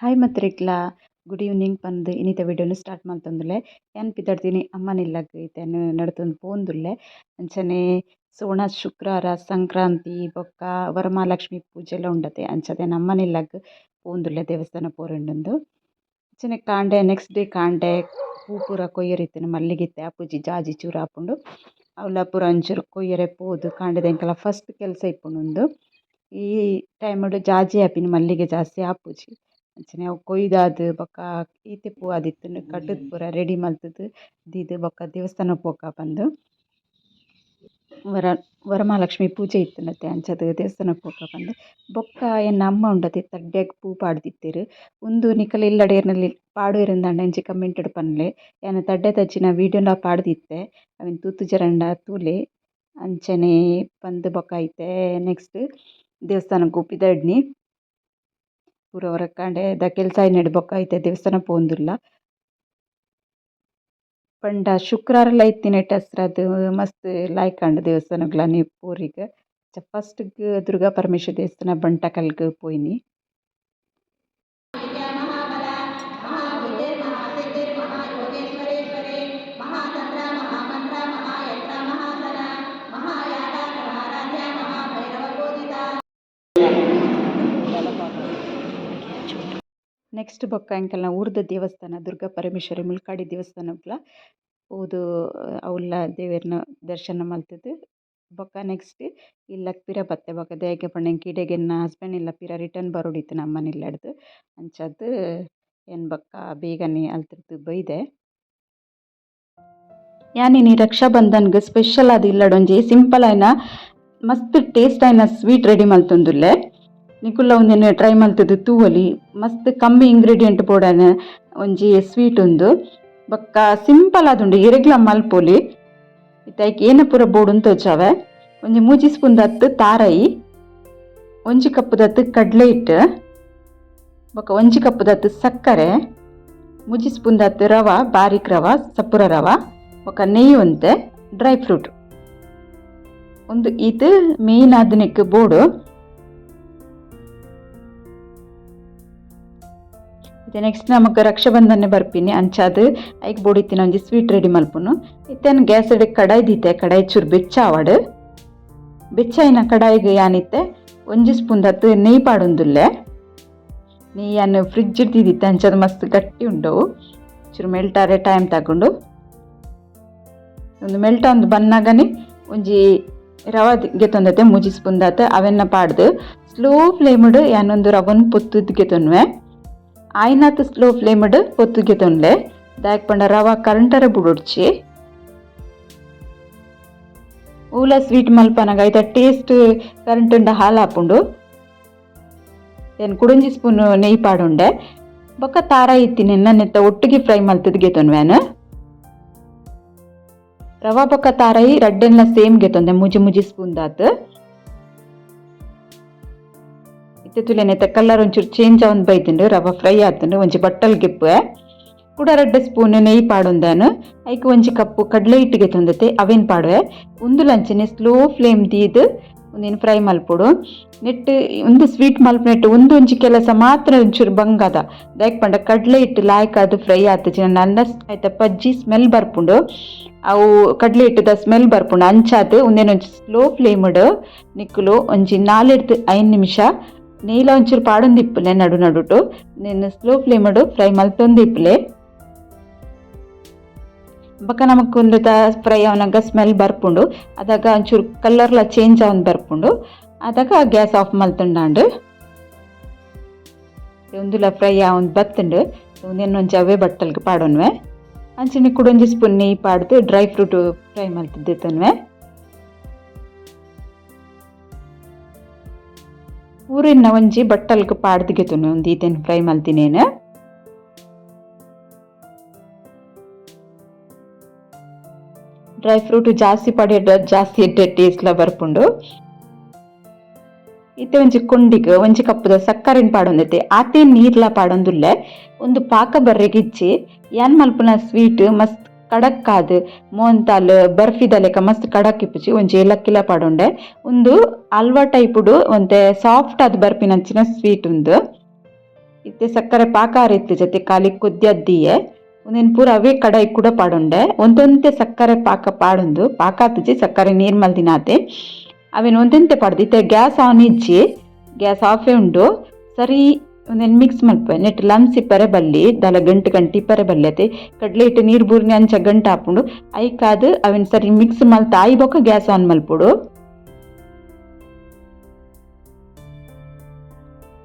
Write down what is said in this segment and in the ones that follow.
Hi ಮತ್ರಿಕ್ಲ good evening ಪಂದ್. ಇನಿತ ವಿಡಿಯೋನು start ಮಲ್ತೊಂದುಲ್ಲೆ ಯಾನ್ ಪಿದಾಡ್ತೀನಿ? ಅಮ್ಮನಿಲ್ಲಗ್ ಇತ್ತೆನ್ ನಡತೊಂದು ಪೋವೊಂದುಲ್ಲೆ ಅಂಚನೆ ಸೋಣ ಶುಕ್ರವಾರ ಸಂಕ್ರಾಂತಿ, ಬೊಕ್ಕ, ವರಮಹಾಲಕ್ಷ್ಮಿ ಪೂಜೆಲ ಉಂಡತೆ. ಅಂಚದೆ ಯಾನ್ ಪೋಂದುಲ್ಲೆ ದೇವಸ್ಥಾನ ಪೋರೆಂಡುಂದು ಅಂಚನೆ ಕಾಂಡೆ ನೆಕ್ಸ್ಟ್ ಡೇ ಕಾಂಡೆ, ಪೂ ಪೂರ ಕೊಯ್ಯರೆ ಮಲ್ಲಿಗಿತ್ತೆ ಮಲ್ಲಿಗೆ ಇತ್ತೆ ಆಪುಜಿ ಜಾಜಿ ಚೂರು ಆಪುಂಡು ಅವುಲ ಪೂರ ಒಂಚೂರು ಕೊಯ್ಯರೆ ಪೋದು. ಕಾಂಡೆದ ಎಂಕಲ ಫಸ್ಟ್ ಕೆಲಸ ಇಪ್ಪುಂಡು ಈ ಟೈಮಡು ಜಾಜಿ ಆಪಿನ ಮಲ್ಲಿಗೆ ಜಾಸ್ತಿ ಆಪುಜಿ ಅಂಚನೆ ಅವು ಕೊಯ್ದಾದ್ ಬೊಕ ಈತೆ ಪೂ ಆದಿತ್ತುಂಡು ಕಟ್ಟುದ್ ಪೂರ ರೆಡಿ ಮಲ್ತುದು ದೀದ್ ಬೊಕ ದೇವಸ್ಥಾನ ಪೋಕ ಪಂದ್ ವರ ವರಮಹಾಲಕ್ಷ್ಮಿ ಪೂಜೆ ಇತ್ತುಂಡತೆ ಅಂಚಾದ್ ದೇವಸ್ಥಾನ ಪೋಕ ಪಂದ್ ಬೊಕ್ಕ ಎನ್ನ ಅಮ್ಮ ಉಂಡತೆ ತಡ್ಡೆಗ್ ಪೂ ಪಾಡ್ದಿತ್ತೆರ್ ಉಂದು ನಿಕಲ್ ಇಲ್ಲಡೆ ಏರ್ನಲ್ಲಿ ಪಾಡವೆರ್ಂದಾಂಡ ಕಮೆಂಟ್ ಕಮೆಂಟೆಡ್ ಪನ್ಲೆ ಯಾನ್ ತಡ್ಡೆ ತಜ್ಜಿನ ವೀಡಿಯೋಲ ಪಾಡ್ದಿತ್ತೆ ಅವೆನ್ ತೂತು ಜರಂಡ ತೂಲೆ ಅಂಚನೆ ಪಂದ್ ಬೊಕ ಐತೆ ನೆಕ್ಸ್ಟ್ ದೇವಸ್ಥಾನಗ್ ಪಿದಡ್ನಿ ಪೂರ ಹೊರಕ್ಕಂಡೆ ದ ಕೆಲಸ ಆಯಿನೈಟ್ ಬೊಕ ಐತೆ ದೇವಸ್ಥಾನ ಪೋವೊಂದುಲ್ಲ ಪಂಡ ಶುಕ್ರವಾರಲ ಇತ್ತಿನೈಟ್ ಅಸ್ರದ್ ಮಸ್ತ್ ಲಾಯ್ಕಂಡ್ ದೇವಸ್ಥಾನಗ್ಲಾ ಪೋರೆಗ್. ಫಸ್ಟ್ಗ್ ದುರ್ಗಾ ಪರಮೇಶ್ವರಿ ದೇವಸ್ಥಾನ ಬಂಟಕಲ್ಗ್ ಪೋಯಿನಿ ನೆಕ್ಸ್ಟ್ ಬೊಕ್ಕ ಎಂಕಲ್ನ ಊರ್ದ ದೇವಸ್ಥಾನ, ದುರ್ಗಾ ಪರಮೇಶ್ವರಿ ಮುಲ್ಕಾಡಿ ದೇವಸ್ಥಾನಗ್ಲ ಓದು ಅವುಲ್ಲ ದೇವೆರ್ನ ದರ್ಶನ ಮಲ್ತುದ್ ಬೊಕ್ಕ ನೆಕ್ಸ್ಟ್ ಇಲ್ಲ ಪಿರ ಬತ್ತೆ ಬೊಕ್ಕ ದಾಯೆ ಪಂಡ ಎಂಕ್ ನನ್ನ ಹಸ್ಬೆಂಡ್ ಇಲ್ಲ ಪಿರ ರಿಟರ್ನ್ ಬರೊಡಿತ್ತು ನಮ್ಮನಿಲ್ಲಡ್ದ್ ಅಂಚಾದ್ ಏನ್ ಬೊಕ್ಕ ಬೇಗನೆ ಅಲ್ತಿರ್ದು ಬೈದೆ. ಯಾನಿನಿ ರಕ್ಷಾ ಬಂಧನ್ಗ್ ಸ್ಪೆಷಲ್ ಅದು ಇಲ್ಲಡೊಂಜಿ ಸಿಂಪಲ್ ಆಯ್ನ, ಮಸ್ತ್ ಟೇಸ್ಟ್ ಆಯ್ನ ಸ್ವೀಟ್ ರೆಡಿ ಮಲ್ತೊಂದುಲ್ಲೆ ನಿಕುಲ್ಲ ಉಂದೆನ್ ಟ್ರೈ ಮಲ್ತುದು ತೂವೊಲಿ ಮಸ್ತ್ ಕಮ್ಮಿ ಇಂಗ್ರೀಡಿಯೆಂಟ್ ಬೋಡಾನ ಒಂಜಿ ಸ್ವೀಟ್ ಉಂದು. ಬೊಕ್ಕ ಸಿಂಪಲ್ ಆದುಂಡು ಇರಗ್ಲ ಮಲ್ಪೊಲಿ ಇತ್ತಾಯ್ಕೆ ಏನ ಪೂರ ಬೋಡುನ್ ತೋಚಾವೆ ಒಂಜಿ ಮೂಜಿ ಸ್ಪೂನ್ ದತ್ತು ತಾರಾಯಿ ಒಂಜಿ ಕಪ್ಪು ದತ್ತು ಕಡಲೆ ಹಿಟ್ಟು. ಬೊಕ ಒಂಜಿ ಕಪ್ಪು ದತ್ತು ಸಕ್ಕರೆ. ಮೂಜಿ ಸ್ಪೂನ್ ದತ್ತು ರವ, ಬಾರಿಕ್ ರವ, ಸಪ್ಪುರ ರವ. ಬೊಕ ನೆಯ್ಯಿ ಒಂತೆ ಡ್ರೈ ಫ್ರೂಟ್ ಒಂದು ಇದು ಮೇನ್ ಆದ್ ಬೋಡು. ಇತ್ತೆ ನೆಕ್ಸ್ಟ್ ನಮಗೆ ರಕ್ಷಾಬಂಧನ ಬರ್ಪಿನಿ ಅಂಚಾದ್. ಐಕ್ ಬೋಡಿತ್ತಿನ ಒಂಜಿ ಸ್ವೀಟ್ ರೆಡಿ ಮಲ್ಪುನು. ಇತ್ತೆನ್ ಗ್ಯಾಸ್ ಎಡೆ ಕಡಾಯಿ ದೀತೆ, ಕಡಾಯಿ ಚೂರು ಬೆಚ್ಚ ಆವಡ್ ಬೆಚ್ಚಾಯಿನ ಕಡಾಯಿಗೆ ಯಾನಿತ್ತೆ, ಒಂಜಿ ಸ್ಪೂನ್ ದತ್ತು ನೆಯ್ ಪಾಡೊಂದುಲ್ಲೆ. ನೀ ಯಾನ್ ಫ್ರಿಡ್ಜ್ ದೀದಿತ್ತೆ ಅಂಚಾದ್ ಮಸ್ತ್ ಗಟ್ಟಿ ಉಂಡವು. ಚೂರು ಮೆಲ್ಟಾರೆ ಟೈಮ್ ತಗೊಂಡು. ಒಂದು ಮೆಲ್ಟ ಒಂದು ಬನ್ನಾಗನೆ ಒಂಜಿ ರವ ಗೆತ್ತೊಂದತೆ ಮೂಜಿ ಸ್ಪೂನ್ ದಾತ್ ಅವೆನ್ನ ಪಾಡ್ದು. ಸ್ಲೋ ಫ್ಲೇಮ್ಡ್ ಯಾನೊಂದು ರವನ್ ಪೊತ್ತುದ್ ಗೆತೊನ್ವೆ ಫ್ಲೇಮಡ್ ಪೊತ್ತುಗೆ ತೊಂಡ್ಲೆ. ದಾಯಕ್ ಪಂಡ ರವ ಕರೆಂಟರ ಬುಡೊಡ್ಚಿ. ಊಲ ಸ್ವೀಟ್ ಮಲ್ಪನಗ ಐತ ಟೇಸ್ಟ್ ಕರೆಂಟ್ ಹಾಲು ಹಾಪುಂಡು. Then ಕುಡಂಜಿ spoon ನೆಯ್ ಪಾಡುಂಡೆ. ಬೊಕ್ಕ ತಾರ ಇತ್ತಿನ ನೆತ್ತ ಒಟ್ಟಿಗೆ ಫ್ರೈ ಮಲ್ತದ್ ಗೆತೊನ್ವ್ಯಾನ್ ರವಾ ಬೊಕ್ಕ ತಾರಾಯಿ ರಡ್ಡೆನ್ಲ ಸೇಮ್ ಗೆತೊಂದೆ ಮುಜಿ ಮುಜಿ ಸ್ಪೂನ್ ದಾತ್ ಇತ್ತೆ ತುಲೆನೆ ಕಲರ್ ಒಂಚೂರು ಚೇಂಜ್ ಆವೊಂದು ಬೈತುಂಡು ರವ ಫ್ರೈ ಆತುಂಡು ಒಂಜಿ ಬಟ್ಟಲ್ ಗೆಪ್ಪೆ ಕೂಡ ರಡ್ಡ್ ಸ್ಪೂನ್ ನೆಯ್ ಪಾಡೊಂದಾನು, ಐಕ್ ಒಂಜಿ ಕಪ್ಪು ಕಡಲೆ ಹಿಟ್ಟಿಗೆ ತೊಂದತೆ, ಅವೇನ್ ಪಾಡುವೆ? ಉಂದುಲಂಚನೆ ಸ್ಲೋ ಫ್ಲೇಮ್ ದೀದ್ ಒಂದೇನು ಫ್ರೈ ಮಲ್ಪೊಡು, ನೆಟ್ಟು ಒಂದು ಸ್ವೀಟ್ ಮಲ್ಪ, ನೆಟ್ಟು ಒಂದು ಒಂಜಿ ಕೆಲಸ ಮಾತ್ರ ಒಂಚೂರು ಬಂಗಾದ ದಾಯಕ್ ಪಂಡ ಕಡಲೆ ಹಿಟ್ಟು ಲಾಯ್ಕ್ ಅದು ಫ್ರೈ ಆತುಜಿ ನನ್ನ ಐತ ಪಜ್ಜಿ ಸ್ಮೆಲ್ ಬರ್ಪುಂಡು, ಅವು ಕಡಲೆ ಹಿಟ್ಟದ ಸ್ಮೆಲ್ ಬರ್ಪುಂಡು ಅಂಚಾದ್ ಒಂದೇನು ಒಂಜಿ ಸ್ಲೋ ಫ್ಲೇಮ್ಡ್ ನಿಕ್ಕುಲು ಒಂಜಿ ನಾಲೆಡ್ದು ಐದು ನಿಮಿಷ ನೀಲ ಒಂಚೂರು ಪಾಡೊಂದಿಪ್ಪುಲೆ ನಡು ನಡುಟು ನಿನ್ನ ಸ್ಲೋ ಫ್ಲೇಮಡು ಫ್ರೈ ಮಲ್ತೊಂದಿಪ್ಪುಲೆ ಬೊಕ ನಮಕ್ ಉಂದುತ ಫ್ರೈ ಅವನಗ ಸ್ಮೆಲ್ ಬರ್ಪುಂಡು ಅದಾಗ ಒಂಚೂರು ಕಲರ್ಲ ಚೇಂಜ್ ಆವೊಂದು ಬರ್ಪುಂಡು ಅದಾಗ ಗ್ಯಾಸ್ ಆಫ್ ಮಲ್ತುಂಡಾಂಡ್ ಉಂದುಲ ಫ್ರೈ ಆವೊಂದು ಬತ್ತುಂಡು ಒಂದೊಂಜಿ ಅವೇ ಬಟ್ಟಲ್ಗೆ ಪಾಡೊನ್ವೆ ಅಂಚನೆ ಕುಡೊಂಜಿ ಸ್ಪೂನ್ ನೆಯ್ ಪಾಡ್ದು ಡ್ರೈ ಫ್ರೂಟ್ ಫ್ರೈ ಮಲ್ತಿದ್ದಿತ್ತನ್ವೆ ಊರಿನ ಒಂಜಿ ಬಟ್ಟಲ್ಗ್ ಪಾಡ್ದಿಗೆತುನು ಒಂದ್ ಈತೆನ್ ಫ್ರೈ ಮಲ್ತಿನೇನು. ಡ್ರೈ ಫ್ರೂಟ್ ಜಾಸ್ತಿ ಪಡೆ ಜಾಸ್ತಿ ಎಡ್ಡೆ ಟೇಸ್ಟ್ಲ ಬರ್ಪುಂಡು. ಇತ್ತೆ ಒಂಜಿ ಕೊಂಡಿಗ್, ಒಂಜಿ ಕಪ್ಪುದ ಸಕ್ಕರೆನ್ ಪಾಡೊಂದೈತೆ. ಆತೆ ನೀರ್ಲ ಪಾಡೊಂದುಲ್ಲೆ, ಒಂದು ಪಾಕ ಬರ್ರೆಗಿಚ್ಚಿ ಯಾನ್ ಮಲ್ಪುನ ಸ್ವೀಟ್ ಮಸ್ತ್ ಕಡಕ್ ಮೋಂತಾಲ್ ಬರ್ಫಿದಲೆಕ ಮಸ್ತ್ ಕಡಕ್ ಇಪ್ಪುಜಿ ಒಂಜಿ ಏಲಕ್ಕಿಲ ಪಾಡೊಂಡೆ. ಉಂದು ಹಲ್ವಾ ಟೈಪುಡು, ಒಂತೆ ಸಾಫ್ಟ್ ಆದ್ ಬರ್ಪಿನಂಚಿನ ಸ್ವೀಟ್ ಉಂದು. ಇತ್ತೆ ಸಕ್ಕರೆ ಪಾಕ ಆರಿತ್ತು ಜೊತೆ ಕಾಲಿ ಕುದ್ಯದ್ದಿಯೆ. ಒಂದೇನು ಪೂರ ಅವೇ ಕಡಾಯಿ ಕೂಡ ಪಾಡುಂಡೆ. ಒಂದೊಂತೆ ಸಕ್ಕರೆ ಪಾಕ ಪಾಡೊಂದು. ಪಾಕ ಆತುಜಿ ಸಕ್ಕರೆ ನೀರು ಮಲ್ದಿನಾತೆ ಅವೇನು ಒಂದೊಂತೆ ಪಾಡ್ದು, ಇತ್ತೆ ಗ್ಯಾಸ್ ಆನ್ ಇಜ್ಜಿ. ಗ್ಯಾಸ್ ಆಫೇ ಉಂಡು. ಸರಿ ಒಂದೇನು ಮಿಕ್ಸ್ ಮಲ್ಪೆ ನೆಟ್ ಲಮ್ಸ್ ಇಪ್ಪರೆ ಬಲ್ಲಿ ದಲ ಗಂಟು ಗಂಟೆ ಇಪ್ಪರೆ ಬಲ್ಲಿ ಅತೆ ಕಡ್ಲೆ ಇಟ್ಟು ನೀರು ಬೂರ್ನಿ ಅಂಚ ಗಂಟು ಹಾಪುಂಡು ಐಕಾದ್ ಅವೇನು ಸರಿ ಮಿಕ್ಸ್ ಮಲ್ತ ಆಯ್ ಬೊಕ ಗ್ಯಾಸ್ ಆನ್ ಮಲ್ಪುಡು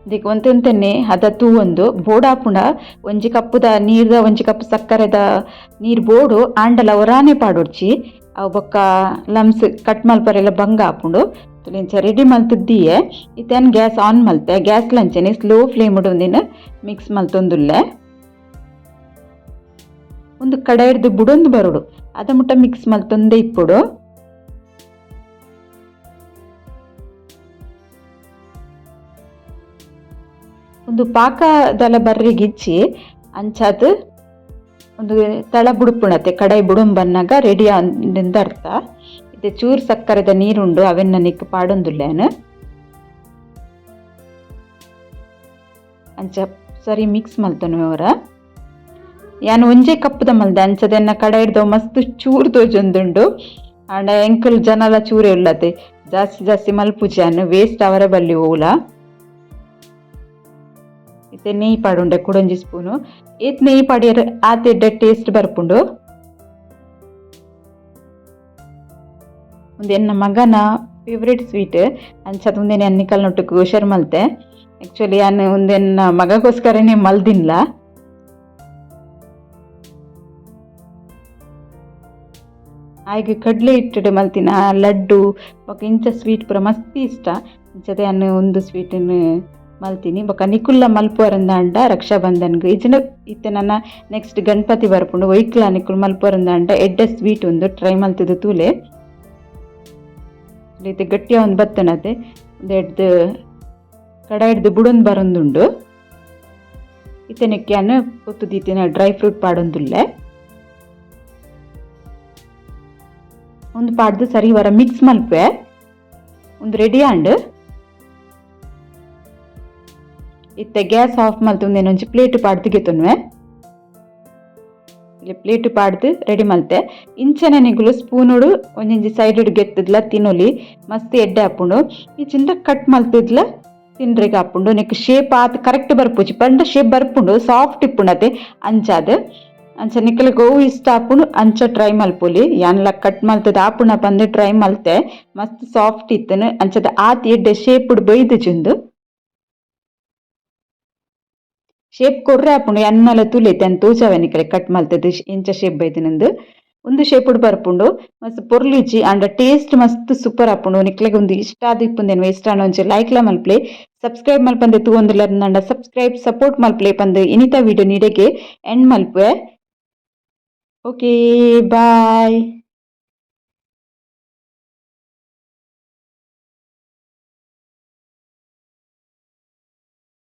ದಿಕ್ ಒಂತೆಂತೆನೆ ಅದ ತೂವೊಂದು ಬೋಡಾಪುಂಡ ಒಂಜಿ ಕಪ್ಪುದ ನೀರ್ದ ಒಂಜಿ ಕಪ್ ಸಕ್ಕರೆದ ನೀರ್ ಬೋಡು ಆಂಡಲ ಒರಾನೆ ಪಾಡೊಡ್ಚಿ ಅವು ಬೊಕ್ಕ ಲಮ್ಸ್ ಕಟ್ ಮಲ್ಪರೆಲ್ಲ ಬಂಗ ಆಪುಂಡು ತುಲೆಂಚ ರೆಡಿ ಮಲ್ತದ್ದಿಯೆ? ಇತ್ತೇನು ಗ್ಯಾಸ್ ಆನ್ ಮಲ್ತೆ? ಗ್ಯಾಸ್ ಲಂಚನೆ? ಸ್ಲೋ ಫ್ಲೇಮ್ ಒಂದಿನ ಮಿಕ್ಸ್ ಮಲ್ತೊಂದುಲ್ಲೆ. ಒಂದು ಕಡೆ ಹಿಡ್ದು ಬುಡೊಂದು ಬರೋಡು. ಅದ ಮುಟ್ಟ ಮಿಕ್ಸ್ ಮಲ್ತೊಂದೆ ಇಪ್ಪುಡು. ಒಂದು ಪಾಕದಲ ಬರ್ರಿಗಿಚ್ಚಿ ಅಂಚಾದ ಒಂದು ತಳ ಬುಡುಪುಣತೆ ಕಡಾಯಿ ಬುಡುಂಬನ್ನಾಗ ರೆಡಿ ಅಂದಿಂದ ಅರ್ಥ ಇದು ಚೂರು ಸಕ್ಕರೆದ ನೀರುಂಡು ಅವೆನ್ನ ನಿಕ್ ಪಾಡೊಂದುಲ್ಲೇನು? ಅಂಚ ಸರಿ ಮಿಕ್ಸ್ ಮಲ್ತನು ಅವರ. ಯಾನು ಒಂಜೇ ಕಪ್ಪುದ ಮಲ್ದೆ ಅಂಚದೆನ್ನ ಕಡೆ ಹಿಡ್ದು ಮಸ್ತ್ ಚೂರು ತೋಜೊಂದುಂಡು ಆಂಡ ಎಂಕಲ್ ಜನಲ ಚೂರೇ ಉಳ್ಳತೆ ಜಾಸ್ತಿ ಜಾಸ್ತಿ ಮಲ್ಪುಜಾನು ವೇಸ್ಟ್ ಅವರ ಬಲ್ಲಿ ಹೋಗ್ಲ. ಇತ್ತೆ ನೆಯ್ ಪಾಡುಂಡೆ ಕುಡೊಂಜಿ ಸ್ಪೂನು ಏತ್ ನೆಯ್ ಪಾಡಿಯರ್ ಆತೆಡ್ಡೆ ಟೇಸ್ಟ್ ಬರ್ಪುಂಡು? ಎನ್ನ ಮಗನ ಫೇವ್ರೇಟ್ ಸ್ವೀಟ್ ಅಂಚದ ಉಂದೆನೆ ಅನ್ನಿಕಲ್ ನೊಟ್ಟುಗು ಶೇರ್ ಮಲ್ತೆ. ಆ್ಯಕ್ಚುಲಿ ನಾನು ಒಂದೆನ್ನ ಮಗಗೋಸ್ಕರನೇ ಮಲ್ದಿನ್ಲ. ಆಯ್ಗೆ ಕಡಲೆ ಇಟ್ಟಡೆ ಮಲ್ತಿನ, ಲಡ್ಡು, ಬೊಕ ಇಂಚ ಸ್ವೀಟ್ ಪೂರ ಮಸ್ತಿ ಇಷ್ಟ. ಇಂಚದೆ ಅನ್ನು ಒಂದು ಸ್ವೀಟನ್ನು ಮಲ್ತೀನಿ. ಬೊಕ ನಿಕುಲ್ಲ ಮಲ್ಪುವರಂದ ಅಂಡ ರಕ್ಷಾಬಂಧನ್ಗೆ ಇಜ್ಜಿನ ಇತ್ತೆ ನನ್ನ ನೆಕ್ಸ್ಟ್ ಗಣಪತಿ ಬರ್ಪುಂಡು ಒಯ್ಕಲ ನಿಕುಲ್ ಮಲ್ಪುವರಂದ ಅಂಡ, ಎಡ್ಡೆ ಸ್ವೀಟ್ ಒಂದು ಟ್ರೈ ಮಲ್ತಿದ್ದು ತೂಲೆ. ಇತ್ತೆ ಗಟ್ಟಿಯ ಒಂದು ಬತ್ತನತೆ ಎಡ್ದು ಕಡ ಹಿಡ್ದು ಬುಡೊಂದು ಬರೊಂದುಂಡು. ಇತ್ತೆನೆಕ್ಕೆಯನ್ನು ಪೊತ್ತು ದೀತಿನ ಡ್ರೈ ಫ್ರೂಟ್ ಪಾಡೊಂದುಲ್ಲೆ. ಒಂದು ಪಾಡ್ದು ಸರಿ ವರ ಮಿಕ್ಸ್ ಮಲ್ಪೆ. ಒಂದು ರೆಡಿ ಆಂಡ್. ಇತ್ತೆ ಗ್ಯಾಸ್ ಆಫ್ ಮಲ್ತು ಒಂಜಿ ಪ್ಲೇಟ್ ಪಾಡ್ದು ಇಲ್ಲಿ ಪ್ಲೇಟ್ ಪಾಡ್ದು ರೆಡಿ ಮಲ್ತೆ ಇಂಚನೆ ನಿಗುಲು ಸ್ಪೂನುಡು ಒಂಜೊಂಜಿ ಸೈಡ್ ಗೆತ್ತದ್ಲ, ತಿನ್ನೊಲಿ. ಮಸ್ತ್ ಎಡ್ಡೆ ಹಾಪುಂಡು. ಈ ಚಿಂತ ಕಟ್ ಮಲ್ತಿದ್ಲ ತಿನ್ರಿಗೆ ಹಾಪುಂಡು. ನೆಕ್ ಶೇಪ್ ಆತ್ ಕರೆಕ್ಟ್ ಬರ್ಪುಜಿ. ಪಂಡ ಶೇಪ್ ಬರ್ಪುಂಡು ಸಾಫ್ಟ್ ಇಪ್ಪುಂಡತೆ ಅಂಚಾದ ಅಂಚ ನಿಕ್ಕಲ ಗೋವು ಇಷ್ಟ ಆಪುಂಡು ಅಂಚ ಟ್ರೈ ಮಲ್ಪೊಲಿ. ಯಾನ್ಲ ಕಟ್ ಮಲ್ತದ ಆಪುಣ ಬಂದು ಟ್ರೈ ಮಲ್ತೆ. ಮಸ್ತ್ ಸಾಫ್ಟ್ ಇತ್ತನು, ಅಂಚದ ಆತ್ ಎಡ್ಡೆ ಶೇಪ್ ಬೈದು ಚುಂದು ಶೇಪ್ ಕೊರ್ರೆ ಆಪುಂಡು ಎನ್ನಲ ತುಲೆತೆ ಅಂದ್ ತೋಜಾವೆನ್ ಕಡೆ ಕಟ್ ಮಲ್ತದ ಎಂಚ ಶೇಪ್ ಬೈದಿನಂದು ಒಂದು ಶೇಪ್ ಬರ್ಪುಂಡು. ಮಸ್ತ್ ಪೊರ್ಲಿಜಿ ಆಂಡ ಟೇಸ್ಟ್ ಮಸ್ತ್ ಸೂಪರ್ ಆಪುಂಡು ನಿಕ್ಲೆಗ್ ಒಂದು ಇಷ್ಟ ಆದ್ ಇಪ್ಪುಂದೇನು ಇಷ್ಟ ಲೈಕ್ ಲೈಕ್ಲ ಮಲ್ಪ್ಲೆ. ಸಬ್ಸ್ಕ್ರೈಬ್ ಮಲ್ಪಂದೆ ತೂವೊಂದುಲ್ಲ ನಂಡ ಸಬ್ಸ್ಕ್ರೈಬ್ ಸಪೋರ್ಟ್ ಮಲ್ಪ್ಲೆ ಪಂದ್ ಇನಿತ ವಿಡಿಯೋ ನೀಡೆಗೆ ಎಂಡ್ ಮಲ್ಪುವೆ. Okay bye